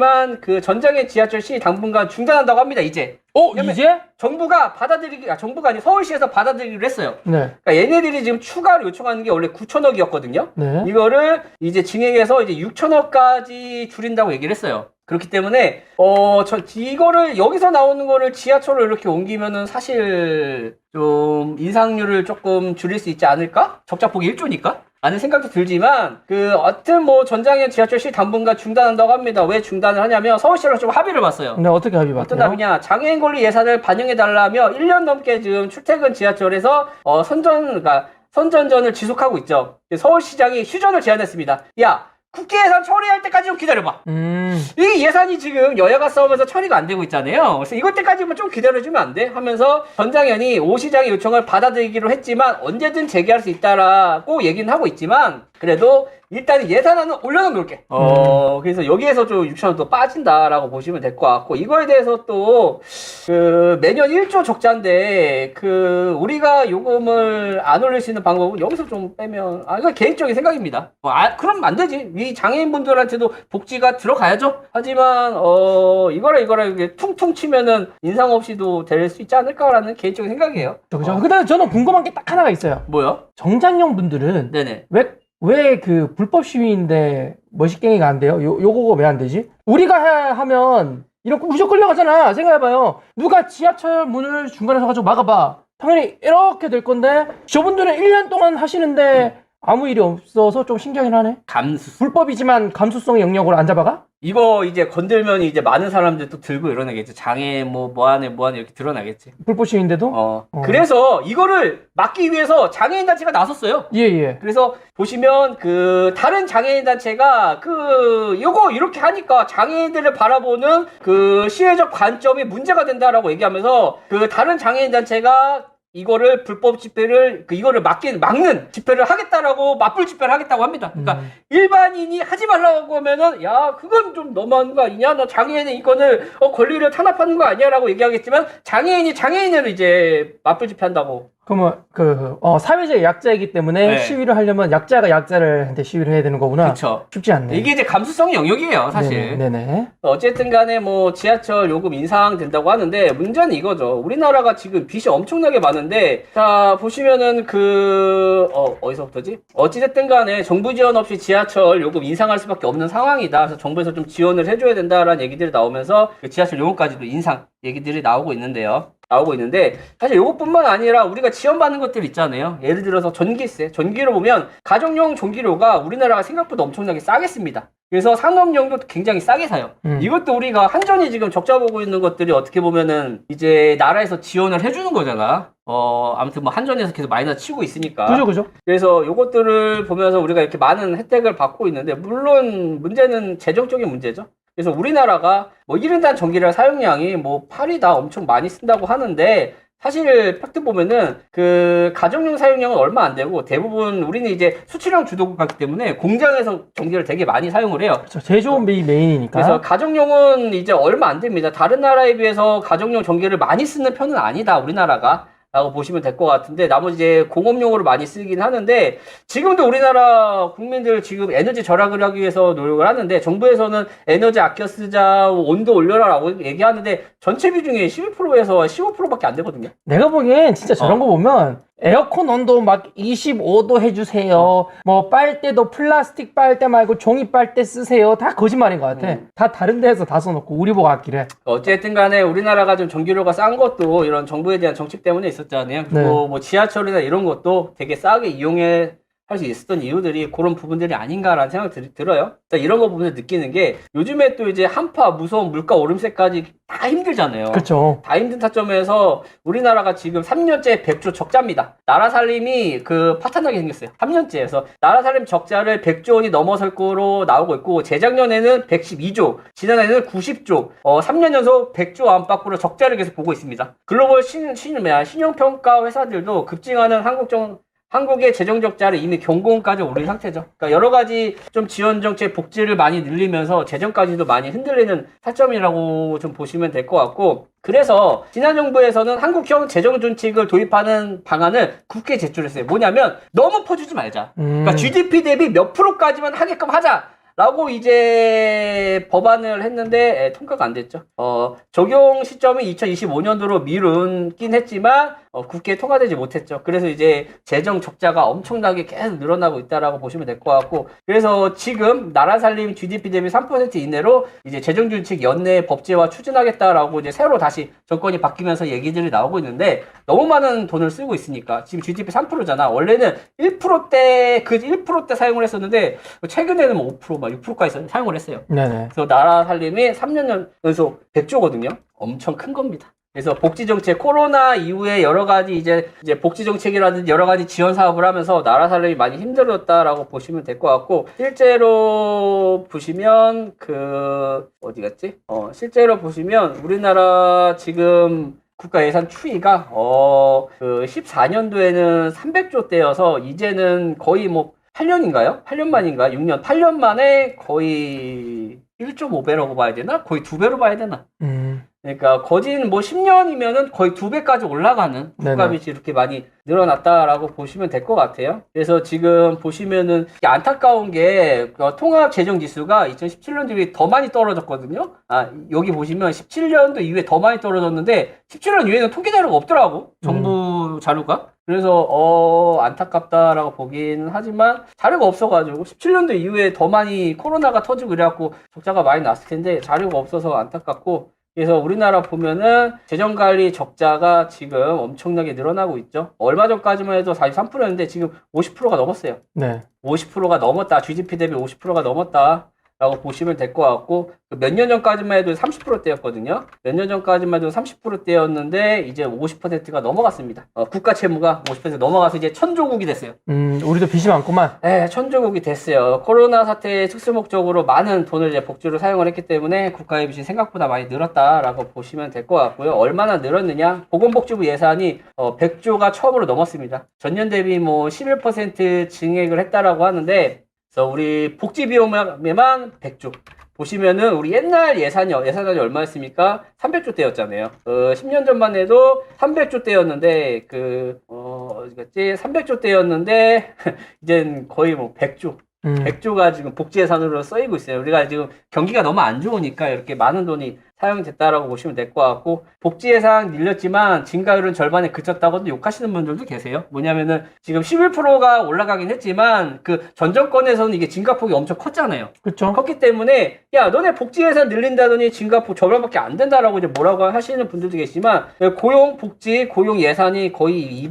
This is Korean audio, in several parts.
하지만 그 전장의 지하철 시 당분간 중단한다고 합니다. 이제 어 왜냐면- 이제? 정부가 받아들이기 아 정부가 아니 서울시에서 받아들이기로 했어요. 네. 그러니까 얘네들이 지금 추가로 요청하는 게 원래 9천억이었거든요. 네. 이거를 이제 증액해서 이제 6천억까지 줄인다고 얘기를 했어요. 그렇기 때문에 어저 이거를 여기서 나오는 거를 지하철로 이렇게 옮기면은 사실 좀 인상률을 조금 줄일 수 있지 않을까? 적자 폭이 1조니까. 라는 생각도 들지만 그 어떤 뭐 전장현 지하철시 당분간 중단한다고 합니다. 왜 중단을 하냐면 서울시랑 좀 합의를 봤어요. 네 어떻게 합의 어떤 봤대요? 답이냐 장애인 권리 예산을 반영해 달라며 1년 넘게 지금 출퇴근 지하철에서 어, 선전 그러니까 선전전을 지속하고 있죠. 서울시장이 휴전을 제안했습니다. 야 국회 예산 처리할 때까지 좀 기다려봐. 음. 이 예산이 지금 여야가 싸우면서 처리가 안 되고 있잖아요. 그래서 이것 때까지만 좀 기다려주면 안 돼? 하면서 전장현이 오 시장의 요청을 받아들이기로 했지만 언제든 재개할 수 있다라고 얘기는 하고 있지만 그래도 일단 예산안은 올려놓을게. 어, 그래서 여기에서 좀 6천원 또 빠진다라고 보시면 될 것 같고 이거에 대해서 또 그 매년 1조 적자인데 그 우리가 요금을 안 올릴 수 있는 방법은 여기서 좀 빼면 아 이거 개인적인 생각입니다. 뭐, 아 그럼 안 되지. 이 장애인분들한테도 복지가 들어가야죠. 하지만 어 이거라 이거라 이게 퉁퉁 치면은 인상 없이도 될 수 있지 않을까라는 개인적인 생각이에요. 그죠. 어, 근데 저는 궁금한 게 딱 하나가 있어요. 뭐요? 정장형 분들은 네네. 왜 왜 그 불법 시위인데 머시갱이가 안 돼요? 요 요거가 왜 안 되지? 우리가 해, 하면 이런 거 무조건 끌려가잖아. 생각해봐요. 누가 지하철 문을 중간에 서 가지고 막아봐. 당연히 이렇게 될 건데 저분들은 1년 동안 하시는데 아무 일이 없어서 좀 신기하긴 하네. 감수. 불법이지만 감수성 영역으로 안 잡아가? 이거 이제 건들면 이제 많은 사람들 또 들고 이러나겠지. 장애 뭐 뭐하네 뭐하네 이렇게 드러나겠지. 불법 시위인데도? 어. 어. 그래서 이거를 막기 위해서 장애인 단체가 나섰어요. 예, 예. 그래서 보시면 그 다른 장애인 단체가 그 요거 이렇게 하니까 장애인들을 바라보는 그 시혜적 관점이 문제가 된다라고 얘기하면서 그 다른 장애인 단체가 이거를 불법 집회를 그 이거를 막긴 막는 집회를 하겠다라고 맞불 집회를 하겠다고 합니다. 그러니까 음. 일반인이 하지 말라고 하면은 야 그건 좀 너무한 거 아니냐 너 장애인의 이거를 어, 권리를 탄압하는 거 아니야라고 얘기하겠지만 장애인이 장애인을 이제 맞불 집회한다고 그러면 그 어, 사회적 약자이기 때문에 네. 시위를 하려면 약자가 약자를 한테 시위를 해야 되는 거구나. 그렇죠. 쉽지 않네. 이게 이제 감수성의 영역이에요 사실. 네네. 네네. 어쨌든 간에 뭐 지하철 요금 인상된다고 하는데 문제는 이거죠. 우리나라가 지금 빚이 엄청나게 많은데 자 보시면은 그 어, 어디서부터지? 어찌 됐든 간에 정부 지원 없이 지하철 요금 인상할 수밖에 없는 상황이다. 그래서 정부에서 좀 지원을 해 줘야 된다라는 얘기들이 나오면서 그 지하철 요금까지도 인상 얘기들이 나오고 있는데요. 나오고 있는데 사실 요것뿐만 아니라 우리가 지원받는 것들 있잖아요. 예를 들어서 전기세, 전기료 보면 가정용 전기료가 우리나라가 생각보다 엄청나게 싸겠습니다. 그래서 산업용도 굉장히 싸게 사요. 음. 이것도 우리가 한전이 지금 적자 보고 있는 것들이 어떻게 보면은 이제 나라에서 지원을 해주는 거잖아. 어 아무튼 뭐 한전에서 계속 마이너스 치고 있으니까. 그죠, 그죠. 그래서 요것들을 보면서 우리가 이렇게 많은 혜택을 받고 있는데 물론 문제는 재정적인 문제죠. 그래서 우리나라가 뭐 1인당 전기료 사용량이 뭐 8이다 엄청 많이 쓴다고 하는데 사실 팩트 보면은 그 가정용 사용량은 얼마 안 되고 대부분 우리는 이제 수출형 주도국가기 때문에 공장에서 전기를 되게 많이 사용을 해요. 그렇죠. 제조업 메인 메인이니까. 그래서 가정용은 이제 얼마 안 됩니다. 다른 나라에 비해서 가정용 전기를 많이 쓰는 편은 아니다. 우리나라가. 라고 보시면 될 것 같은데 나머지 이제 공업용으로 많이 쓰긴 하는데 지금도 우리나라 국민들 지금 에너지 절약을 하기 위해서 노력을 하는데 정부에서는 에너지 아껴 쓰자 온도 올려라라고 얘기하는데 전체 비중이 12%에서 15%밖에 안 되거든요. 내가 보기엔 진짜 저런 어. 거 보면 에어컨 온도 막 25도 해주세요. 어. 뭐 빨대도 플라스틱 빨대 말고 종이 빨대 쓰세요. 다 거짓말인 것 같아. 음. 다 다른 데에서 다 써놓고 우리 보고 아끼래. 어쨌든 간에 우리나라가 좀 전기료가 싼 것도 이런 정부에 대한 정책 때문에 있었잖아요. 그리고 네. 뭐 지하철이나 이런 것도 되게 싸게 이용해 할 수 있었던 이유들이 그런 부분들이 아닌가라는 생각이 들, 어요 이런 거 보면서 느끼는 게 요즘에 또 이제 한파 무서운 물가 오름세까지 다 힘들잖아요. 그렇죠. 다 힘든 타점에서 우리나라가 지금 3년째 100조 적자입니다. 나라 살림이 그 파탄나게 생겼어요. 3년째에서 나라 살림 적자를 100조 원이 넘어설 거로 나오고 있고 재작년에는 112조, 지난해는 90조, 어 3년 연속 100조 안팎으로 적자를 계속 보고 있습니다. 글로벌 신, 신, 신용평가 회사들도 급증하는 한국 정 한국의 재정 적자를 이미 경고음까지 오른 상태죠. 그러니까 여러 가지 좀 지원 정책 복지를 많이 늘리면서 재정까지도 많이 흔들리는 타점이라고 좀 보시면 될 것 같고 그래서 지난 정부에서는 한국형 재정 준칙을 도입하는 방안을 국회에 제출했어요. 뭐냐면 너무 퍼주지 말자. 음. 그러니까 GDP 대비 몇 프로까지만 하게끔 하자. 라고 이제 법안을 했는데 에, 통과가 안 됐죠. 어, 적용 시점이 2025년도로 미룬긴 했지만 어, 국회에 통과되지 못했죠. 그래서 이제 재정 적자가 엄청나게 계속 늘어나고 있다라고 보시면 될 것 같고 그래서 지금 나라 살림 GDP 대비 3% 이내로 이제 재정 준칙 연내 법제화 추진하겠다라고 이제 새로 다시 정권이 바뀌면서 얘기들이 나오고 있는데 너무 많은 돈을 쓰고 있으니까 지금 GDP 3%잖아. 원래는 1%대 그 1%대 사용을 했었는데 최근에는 뭐 5%, 막 6%까지 사용을 했어요. 네네. 그래서 나라 살림이 3년 연속 100조거든요. 엄청 큰 겁니다. 그래서 복지 정책 코로나 이후에 여러 가지 이제 이제 복지 정책이라든지 여러 가지 지원 사업을 하면서 나라 살림이 많이 힘들었다라고 보시면 될 것 같고 실제로 보시면 그 어디 갔지? 어 실제로 보시면 우리나라 지금 국가 예산 추이가 어 그 14년도에는 300조 대여서 이제는 거의 뭐 8년인가요? 8년 만인가? 6년, 8년 만에 거의 1.5배라고 봐야 되나? 거의 2배로 봐야 되나? 음. 그러니까 거진 뭐 10년이면은 거의 두 배까지 올라가는. 국가빚이 이렇게 많이 늘어났다라고 보시면 될 것 같아요. 그래서 지금 보시면은 안타까운 게 어, 통합 재정 지수가 2017년도 이후에 더 많이 떨어졌거든요. 아 여기 보시면 17년도 이후에 더 많이 떨어졌는데 17년 이후에는 통계 자료가 없더라고 정부 자료가. 그래서 어 안타깝다라고 보기는 하지만 자료가 없어가지고 17년도 이후에 더 많이 코로나가 터지고 그래갖고 적자가 많이 났을 텐데 자료가 없어서 안타깝고 그래서 우리나라 보면은 재정관리 적자가 지금 엄청나게 늘어나고 있죠. 얼마 전까지만 해도 43%였는데 지금 50%가 넘었어요. 네. 50%가 넘었다. GDP 대비 50%가 넘었다. 라고 보시면 될 것 같고 그몇년 전까지만 해도 30%대였거든요. 몇 년 전까지만 해도 30%대였는데 이제 50%가 넘어갔습니다. 어, 국가 채무가 50% 넘어가서 이제 천조국이 됐어요. 음, 우리도 빚이 많구만. 네, 천조국이 됐어요. 코로나 사태의 특수 목적으로 많은 돈을 이제 복지로 사용을 했기 때문에 국가의 빚이 생각보다 많이 늘었다라고 보시면 될 것 같고요. 얼마나 늘었느냐? 보건복지부 예산이 어, 100조가 처음으로 넘었습니다. 전년 대비 뭐 11% 증액을 했다라고 하는데, 그래서 우리 복지 비용에만 100조. 보시면은 우리 옛날 예산이 예산이 얼마였습니까? 300조 대였잖아요. 어, 10년 전만 해도 300조 대였는데 그 어, 어디 갔지? 300조 대였는데 이젠 거의 뭐 100조. 음. 100조가 지금 복지 예산으로 쓰이고 있어요. 우리가 지금 경기가 너무 안 좋으니까 이렇게 많은 돈이 사용됐다라고 보시면 될 것 같고 복지 예산 늘렸지만 증가율은 절반에 그쳤다고도 욕하시는 분들도 계세요. 뭐냐면은 지금 11%가 올라가긴 했지만 그 전 정권에서는 이게 증가폭이 엄청 컸잖아요. 그쵸? 컸기 때문에 야 너네 복지 예산 늘린다더니 증가폭 절반밖에 안 된다라고 이제 뭐라고 하시는 분들도 계시지만 고용 복지 고용 예산이 거의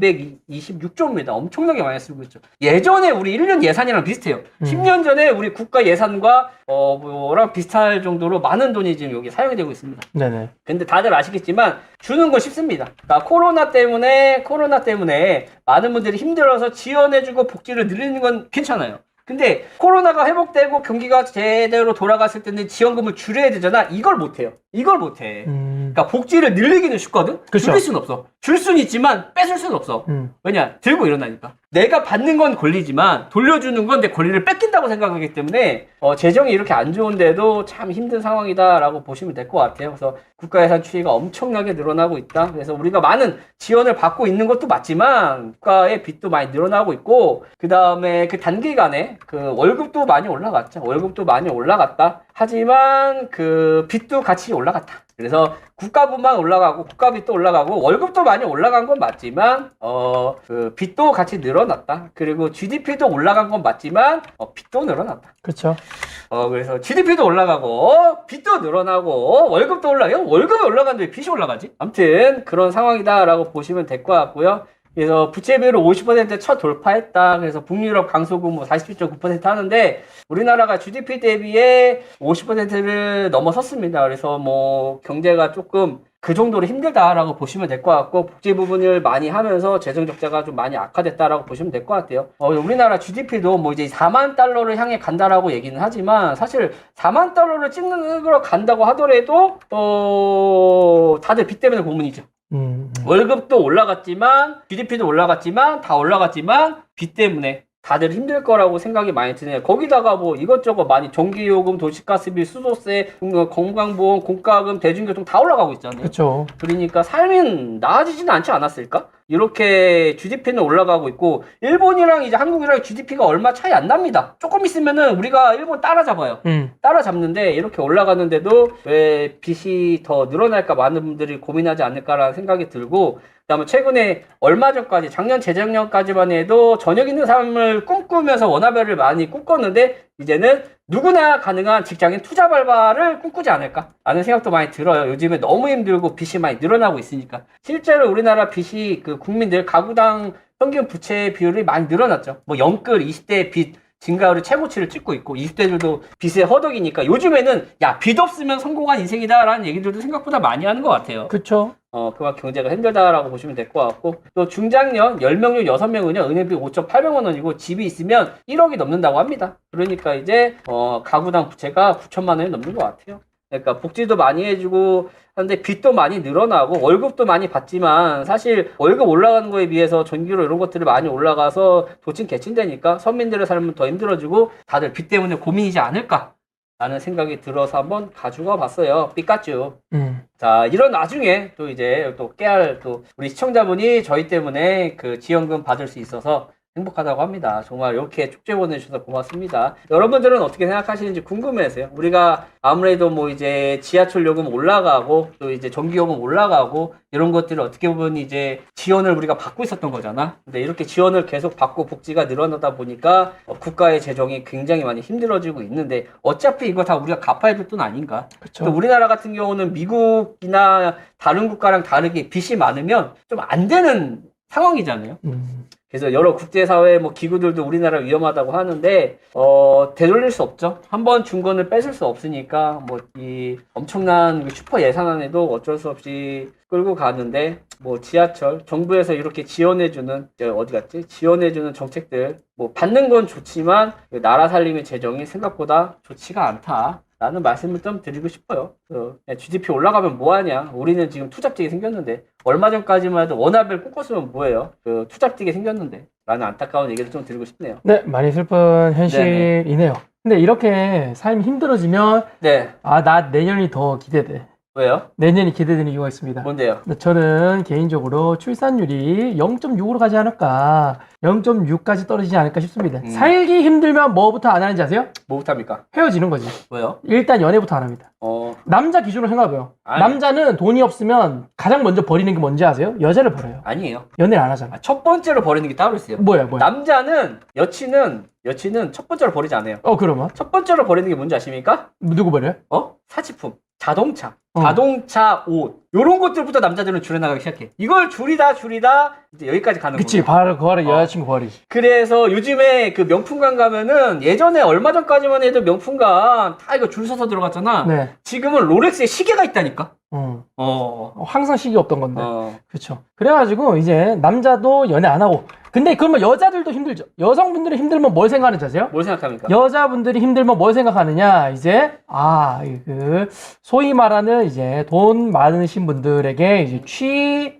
226조입니다. 엄청나게 많이 쓰고 있죠. 예전에 우리 1년 예산이랑 비슷해요. 음. 10년 전에 우리 국가 예산과 어 뭐랑 비슷할 정도로 많은 돈이 지금 여기 사용되고 있 습니다. 네네. 근데 다들 아시겠지만 주는 건 쉽습니다. 그러니까 코로나 때문에 코로나 때문에 많은 분들이 힘들어서 지원해주고 복지를 늘리는 건 괜찮아요. 근데 코로나가 회복되고 경기가 제대로 돌아갔을 때는 지원금을 줄여야 되잖아. 이걸 못 해요. 이걸 못 해. 음. 그러니까 복지를 늘리기는 쉽거든. 그쵸. 줄일 수는 없어. 줄 수는 있지만 뺏을 수는 없어. 음. 왜냐 들고 일어나니까 내가 받는 건 권리지만 돌려주는 건 내 권리를 뺏긴다고 생각하기 때문에 어, 재정이 이렇게 안 좋은데도 참 힘든 상황이다라고 보시면 될 것 같아요. 그래서 국가 예산 추이가 엄청나게 늘어나고 있다. 그래서 우리가 많은 지원을 받고 있는 것도 맞지만 국가의 빚도 많이 늘어나고 있고 그 다음에 그 단기간에 그 월급도 많이 올라갔죠. 월급도 많이 올라갔다. 하지만 그 빚도 같이 올라갔다. 그래서 국가분만 올라가고 국가빚도 올라가고 월급도 많이 올라간 건 맞지만 어 그 빚도 같이 늘어났다. 그리고 GDP도 올라간 건 맞지만 어 빚도 늘어났다. 그쵸? 어 그래서 GDP도 올라가고 빚도 늘어나고 월급도 올라요. 월급이 올라가는데 왜 빚이 올라가지? 아무튼 그런 상황이다라고 보시면 될 것 같고요. 그래서 부채 비율을 50%첫 돌파했다. 그래서 북유럽 강소국 뭐 47.9% 하는데 우리나라가 GDP 대비에 50%를 넘어섰습니다. 그래서 뭐 경제가 조금 그 정도로 힘들다라고 보시면 될 것 같고 복지 부분을 많이 하면서 재정 적자가 좀 많이 악화됐다라고 보시면 될 것 같아요. 어, 우리나라 GDP도 뭐 이제 4만 달러를 향해 간다라고 얘기는 하지만 사실 4만 달러를 찍는 으로 간다고 하더라도 또 다들 빚 때문에 고문이죠. 음. 음. 월급도 올라갔지만 GDP도 올라갔지만 다 올라갔지만 빚 때문에 다들 힘들 거라고 생각이 많이 드네요. 거기다가 뭐 이것저것 많이 전기요금, 도시가스비, 수도세, 음, 건강보험, 공과금, 대중교통 다 올라가고 있잖아요. 그쵸. 그러니까 삶은 나아지지는 않지 않았을까? 이렇게 GDP는 올라가고 있고 일본이랑 이제 한국이랑 GDP가 얼마 차이 안 납니다. 조금 있으면은 우리가 일본 따라잡아요. 음. 따라잡는데 이렇게 올라가는데도 왜 빚이 더 늘어날까 많은 분들이 고민하지 않을까라는 생각이 들고 그다음에 최근에 얼마 전까지 작년 재작년까지만 해도 저녁 있는 삶을 꿈꾸면서 워나벨을 많이 꿈꿨는데 이제는 누구나 가능한 직장인 투자 발바를 꿈꾸지 않을까 라는 생각도 많이 들어요. 요즘에 너무 힘들고 빚이 많이 늘어나고 있으니까 실제로 우리나라 빚이 그 국민들 가구당 평균 부채 비율이 많이 늘어났죠. 뭐 영끌 20대 빚 증가율이 최고치를 찍고 있고 20대들도 빚에 허덕이니까 요즘에는 야 빚 없으면 성공한 인생이다라는 얘기들도 생각보다 많이 하는 것 같아요. 그쵸. 어, 그만큼 경제가 힘들다라고 보시면 될 것 같고, 또 중장년 10명 중 6명은요, 은행비 5,800만 원이고, 집이 있으면 1억이 넘는다고 합니다. 그러니까 이제, 어, 가구당 부채가 9천만 원이 넘는 것 같아요. 그러니까 복지도 많이 해주고, 하는데 빚도 많이 늘어나고, 월급도 많이 받지만, 사실 월급 올라가는 거에 비해서 전기료 이런 것들이 많이 올라가서 도친 개친되니까 서민들의 삶은 더 힘들어지고, 다들 빚 때문에 고민이지 않을까? 라는 생각이 들어서 한번 가져가 봤어요. 삐까쭈. 음. 자, 이런 와중에 또 이제 또 깨알 또 우리 시청자분이 저희 때문에 그 지원금 받을 수 있어서 행복하다고 합니다. 정말 이렇게 축제 보내주셔서 고맙습니다. 여러분들은 어떻게 생각하시는지 궁금해서요. 우리가 아무래도 뭐 이제 지하철 요금 올라가고 또 이제 전기 요금 올라가고 이런 것들을 어떻게 보면 이제 지원을 우리가 받고 있었던 거잖아. 근데 이렇게 지원을 계속 받고 복지가 늘어나다 보니까 어, 국가의 재정이 굉장히 많이 힘들어지고 있는데 어차피 이거 다 우리가 갚아야 될 돈 아닌가? 그쵸. 또 우리나라 같은 경우는 미국이나 다른 국가랑 다르게 빚이 많으면 좀 안 되는 상황이잖아요. 음. 그래서 여러 국제사회 뭐 기구들도 우리나라 위험하다고 하는데 어 되돌릴 수 없죠. 한번 준 거는 뺏을 수 없으니까 뭐 이 엄청난 그 슈퍼 예산안에도 어쩔 수 없이 끌고 가는데 뭐 지하철 정부에서 이렇게 지원해주는 저 어디 갔지? 지원해주는 정책들 뭐 받는 건 좋지만 그 나라 살림의 재정이 생각보다 좋지가 않다. 라는 말씀을 좀 드리고 싶어요. 그 GDP 올라가면 뭐하냐? 우리는 지금 투잡되게 생겼는데 얼마 전까지만 해도 워낙을 꿈꿨으면 뭐예요? 그 투잡되게 생겼는데 라는 안타까운 얘기를 좀 드리고 싶네요. 네, 많이 슬픈 현실이네요. 근데 이렇게 삶이 힘들어지면 네, 아, 나 내년이 더 기대돼. 왜요? 내년이 기대되는 이유가 있습니다. 뭔데요? 근데 저는 개인적으로 출산율이 0.6으로 가지 않을까, 0.6까지 떨어지지 않을까 싶습니다. 음. 살기 힘들면 뭐부터 안 하는지 아세요? 뭐부터 합니까? 헤어지는 거지. 왜요? 일단 연애부터 안 합니다. 어, 남자 기준으로 생각해봐요. 아니. 남자는 돈이 없으면 가장 먼저 버리는 게 뭔지 아세요? 여자를 버려요. 아니에요. 연애를 안 하잖아. 아, 첫 번째로 버리는 게 따로 있어요. 뭐야, 뭐야? 남자는 여친은 여친은 첫 번째로 버리지 않아요. 어, 그러면? 첫 번째로 버리는 게 뭔지 아십니까? 누구 버려요? 어? 사치품, 자동차, 어. 자동차, 옷 요런 것들부터 남자들은 줄여나가기 시작해. 이걸 줄이다 줄이다 이제 여기까지 가는 그치, 거예요. 바로 그거를 어. 여자친구 버리지. 그래서 요즘에 그 명품관 가면은 예전에 얼마 전까지만 해도 명품관 다 이거 줄 서서 들어갔잖아. 네. 지금은 롤렉스에 시계가 있다니까. 어. 어. 어, 항상 시기 없던 건데. 어. 그렇죠. 그래가지고 이제 남자도 연애 안 하고. 근데 그러면 여자들도 힘들죠. 여성분들이 힘들면 뭘 생각하는지 아세요? 뭘 생각합니까? 여자분들이 힘들면 뭘 생각하느냐? 이제 아, 그 소위 말하는 이제 돈 많으신 분들에게 이제 취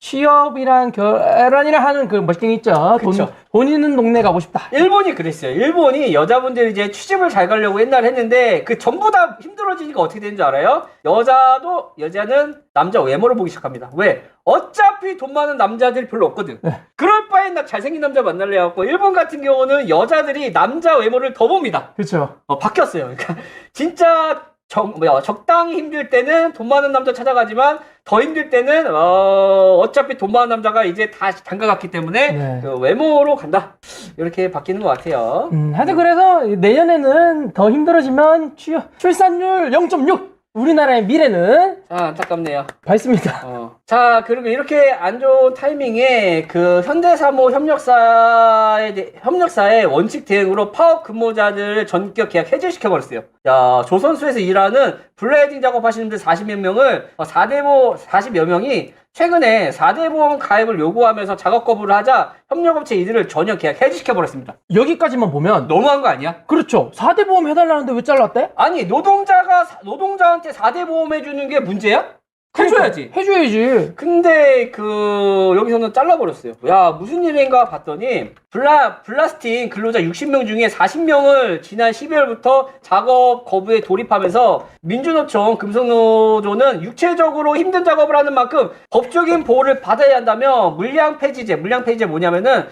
취업이랑 결혼이라 하는 그 멋쟁이 있죠. 돈, 그쵸. 돈 있는 동네 가고 싶다. 일본이 그랬어요. 일본이 여자분들이 이제 취직을 잘 가려고 옛날에 했는데 그 전부 다 힘들어지니까 어떻게 되는 줄 알아요? 여자도 여자는 남자 외모를 보기 시작합니다. 왜? 어차피 돈 많은 남자들이 별로 없거든. 네. 그럴 바엔 나 잘생긴 남자 만날래 갖고 일본 같은 경우는 여자들이 남자 외모를 더 봅니다. 그렇죠. 어, 바뀌었어요. 그러니까 진짜 정, 뭐야, 적당히 힘들 때는 돈 많은 남자 찾아가지만 더 힘들 때는 어, 어차피 돈 많은 남자가 이제 다 장가갔기 때문에 네. 그 외모로 간다. 이렇게 바뀌는 것 같아요. 음, 하여튼 그래서 내년에는 더 힘들어지면 취업, 출산율 0.6. 우리나라의 미래는 자, 안타깝네요. 밝습니다. 어. 자, 그리고 이렇게 안 좋은 타이밍에 그 현대사모 협력사의, 대- 협력사의 원칙 대응으로 파업 근무자들 전격 계약 해지시켜 버렸어요. 야, 조선수에서 일하는 블레딩 작업하시는 분들 40여 명을, 4대보, 40여 명이 최근에 4대 보험 가입을 요구하면서 작업 거부를 하자 협력업체 이들을 전혀 계약 해지시켜버렸습니다. 여기까지만 보면 너무한 거 아니야? 그렇죠. 4대 보험 해달라는데 왜 잘랐대? 아니, 노동자가, 사- 노동자한테 4대 보험 해주는 게 문제야? 해줘야지. 해줘야지. 근데 그 여기서는 잘라버렸어요. 야 무슨 일인가 봤더니 블라 블라스틴 근로자 60명 중에 40명을 지난 12월부터 작업 거부에 돌입하면서 민주노총 금속노조는 육체적으로 힘든 작업을 하는 만큼 법적인 보호를 받아야 한다며 물량 폐지제 물량 폐지제 뭐냐면은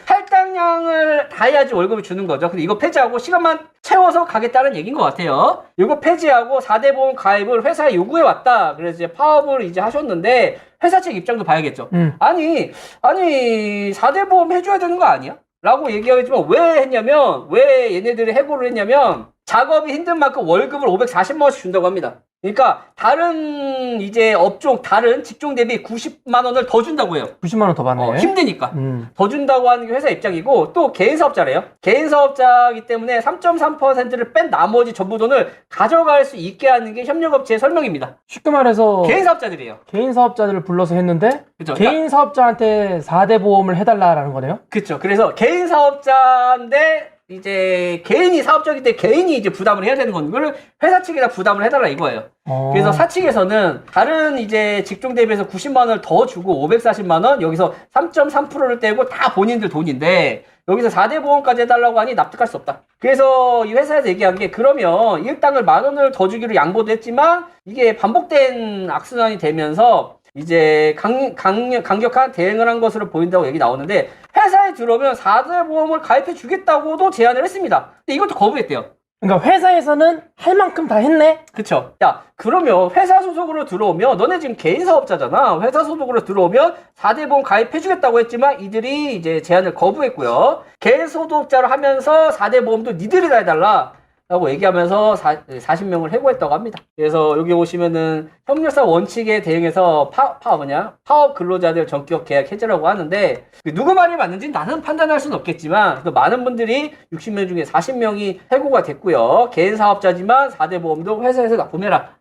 할당량을 다 해야지 월급을 주는 거죠. 근데 이거 폐지하고 시간만 채워서 가겠다는 얘기인 것 같아요. 이거 폐지하고 4대 보험 가입을 회사에 요구해 왔다. 그래서 이제 파업을 이제 하셨는데 회사 측 입장도 봐야겠죠. 음. 아니, 아니, 4대 보험 해줘야 되는 거 아니야? 라고 얘기하겠지만 왜 했냐면, 왜 얘네들이 해고를 했냐면, 작업이 힘든 만큼 월급을 540만 원씩 준다고 합니다. 그러니까, 다른 이제 업종, 다른 직종 대비 90만 원을 더 준다고 해요. 90만 원 더 받네. 어, 힘드니까. 음. 더 준다고 하는 게 회사 입장이고 또 개인 사업자래요. 개인 사업자이기 때문에 3.3%를 뺀 나머지 전부 돈을 가져갈 수 있게 하는 게 협력업체의 설명입니다. 쉽게 말해서 개인 사업자들이에요. 개인 사업자들을 불러서 했는데 그죠? 개인 사업자한테 4대 보험을 해달라라는 거네요. 그렇죠. 그래서 개인 사업자인데 이제 개인이 사업자이기 때문에 개인이 이제 부담을 해야 되는 건 회사 측에다 부담을 해달라 이거예요. 어. 그래서 사측에서는 다른 이제 직종 대비해서 90만 원을 더 주고 540만 원 여기서 3.3%를 떼고 다 본인들 돈인데 여기서 4대 보험까지 해달라고 하니 납득할 수 없다. 그래서 이 회사에서 얘기한 게 그러면 일당을 만 원을 더 주기로 양보도 했지만 이게 반복된 악순환이 되면서 이제 강, 강, 강력한 대응을 한 것으로 보인다고 얘기 나오는데 회사에 들어오면 4대 보험을 가입해 주겠다고도 제안을 했습니다. 근데 이것도 거부했대요. 그러니까 회사에서는 할 만큼 다 했네. 그쵸. 야, 그러면 회사 소속으로 들어오면, 너네 지금 개인 사업자잖아. 회사 소속으로 들어오면 4대 보험 가입해주겠다고 했지만, 이들이 이제 제안을 거부했고요. 개인 소득자로 하면서 4대 보험도 니들이 다 해달라. 라고 얘기하면서 40, 명을 해고했다고 합니다. 그래서 여기 보시면은 협력사 원칙에 대응해서 파, 파 뭐냐? 파업 근로자들 전격 계약 해제라고 하는데 그 누구 말이 맞는지 나는 판단할 수는 없겠지만 그 많은 분들이 60명 중에 40명이 해고가 됐고요. 개인 사업자지만 4대 보험도 회사에서 납품해라.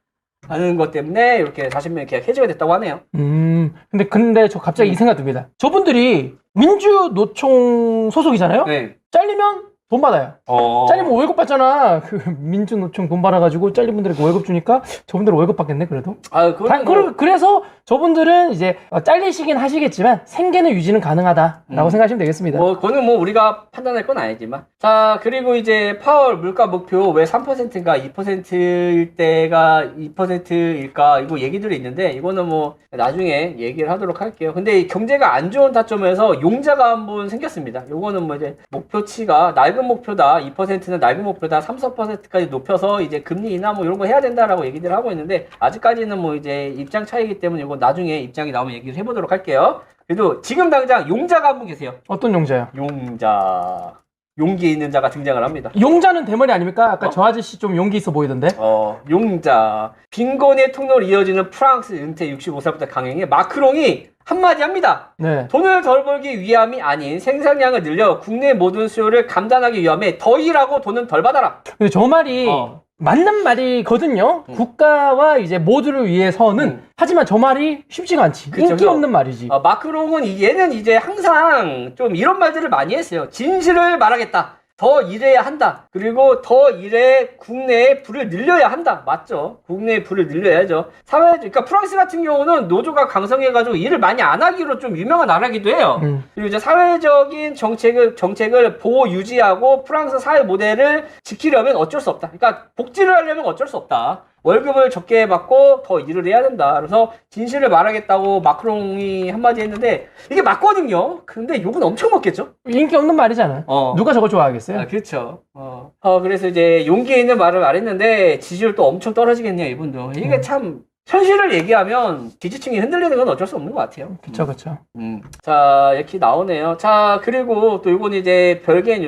하는 것 때문에 이렇게 40명이 계약 해제가 됐다고 하네요. 음. 근데 근데 저 갑자기 이 생각 듭니다. 저분들이 민주노총 소속이잖아요. 네. 잘리면 돈 받아요. 어. 잘리면 월급 받잖아. 그 민주노총 돈 받아가지고 잘린 분들에게 월급 주니까 저분들 은 월급 받겠네 그래도. 아, 다, 뭐- 그러- 그래서 저분들은 이제 어, 잘리시긴 하시겠지만 생계는 유지는 가능하다라고 음. 생각하시면 되겠습니다. 뭐, 그거는 뭐 우리가 판단할 건 아니지만. 자, 그리고 이제 파월 물가 목표 왜 3%인가 2%일 때가 2%일까 이거 얘기들이 있는데 이거는 뭐 나중에 얘기를 하도록 할게요. 근데 이 경제가 안 좋은 타점에서 용자가 한번 생겼습니다. 요거는 뭐 이제 목표치가 낡은 목표다. 2%는 낡은 목표다. 3, 4%까지 높여서 이제 금리 인하 뭐 이런 거 해야 된다라고 얘기들 하고 있는데 아직까지는 뭐 이제 입장 차이기 때문에 이거 나중에 입장이 나오면 얘기를 해보도록 할게요. 그래도 지금 당장 용자가 한 분 계세요. 어떤 용자요? 용자 용기 있는 자가 등장을 합니다. 용자는 대머리 아닙니까? 아까 어? 저 아저씨 좀 용기 있어 보이던데. 어 용자 빈곤의 통로로 이어지는 프랑스 은퇴 65살부터 강행해 마크롱이 한마디 합니다. 네. 돈을 덜 벌기 위함이 아닌 생산량을 늘려 국내 모든 수요를 감당하기 위함에 더 일하고 돈은 덜 받아라. 근데 저 말이 어. 맞는 말이거든요. 음. 국가와 이제 모두를 위해서는 음. 하지만 저 말이 쉽지가 않지. 그쵸, 인기 없는 말이지. 어, 마크롱은 이- 얘는 이제 항상 좀 이런 말들을 많이 했어요. 진실을 말하겠다. 더 일해야 한다. 그리고 더 일해 국내에 불을 늘려야 한다. 맞죠? 국내에 불을 늘려야죠. 사회, 그러니까 프랑스 같은 경우는 노조가 강성해가지고 일을 많이 안 하기로 좀 유명한 나라기도 해요. 음. 그리고 이제 사회적인 정책을 정책을 보호 유지하고 프랑스 사회 모델을 지키려면 어쩔 수 없다. 그러니까 복지를 하려면 어쩔 수 없다. 월급을 적게 받고 더 일을 해야 된다. 그래서 진실을 말하겠다고 마크롱이 한마디 했는데 이게 맞거든요. 근데 욕은 엄청 먹겠죠. 인기 없는 말이잖아. 어. 누가 저거 좋아하겠어요? 아, 그렇죠. 어. 어, 그래서 이제 용기 있는 말을 말했는데 지지율 또 엄청 떨어지겠네요, 이분도. 이게 음. 참 현실을 얘기하면 지지층이 흔들리는 건 어쩔 수 없는 것 같아요. 그쵸, 그쵸. 음. 자, 이렇게 나오네요. 자, 그리고 또 이건 이제 별개의 뉴스.